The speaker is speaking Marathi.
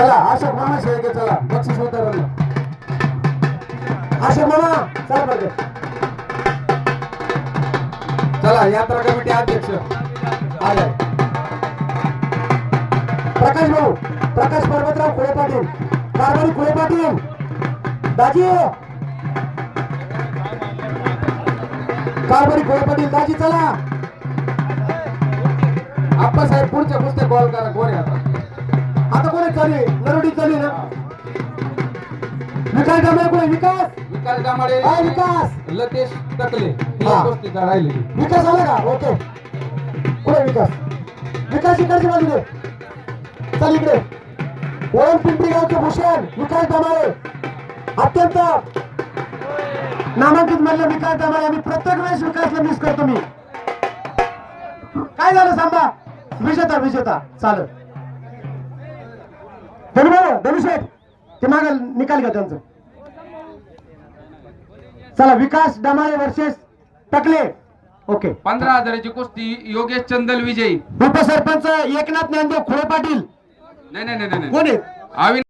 चला अशोक मामा शेळके चला. बक्षीस उतरवलं अशोक मामा चला बरं. चला यात्रा कमिटी अध्यक्ष आले. प्रकाश भाऊ प्रकाश पर्वतराव कुळे पाटील. कारभारी कुळे पाटील. दाजी. कारभारी कुळे पाटील दाजी चला. आप्पासाहेब पुढच्या पुस्तक कॉल करा चालू? नरोडी चालू ना. विकास डांबळे कोण? विकास? विकास डामाडे हा विकास. लतेश टकले हा. ही गोष्टी राहिली विकास आला का? ओके. कुठे विकास? विकास इकडच्या बाजूने. चल इकडे. ओम पिंपरी गावचे भूषण विकास दामाळे अत्यंत नामांकित मधले विकास दामाळे आम्ही प्रत्येक वेळेस विकासला मिस करतो मी. काय झालं सांगा? विजेता विजेता. चालत ते माग निकाल घ्या त्यांचं. चला विकास डामाळे वर्सेस टकले. ओके. पंधरा हजाराची कुस्ती योगेश चंदल विजयी. उपसरपंच एकनाथ ज्ञानदेव खोळे पाटील. नाही नाही नाही नाही. कोण आहेत? अविनाश